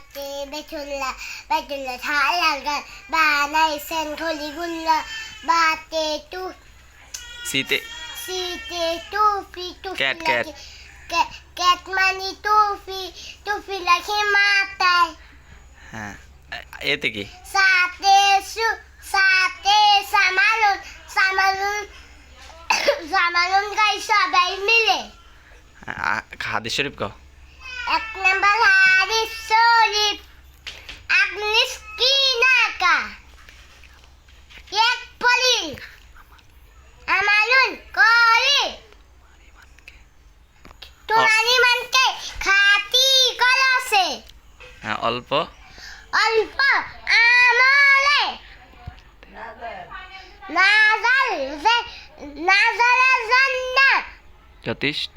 বাতে বেতুল্লা বেতুল্লা থালাল গান বানাইছেন খলিগুল্লা বাতে তু সিতে সিতে টুপি টুপি Cat, cat. ক্যাট। মানে টুপি টুপি লাগে মাথায়। হ্যাঁ। এতে কি? সাথে সু সাথে সামালুন সামালুন সামালুন গাই সবাই মিলে। আ- হাদিস শরীফ কও। হ্যাঁ অল্প। অল্প আমলে। নাজাল নাজালের জন্য। যথেষ্ট।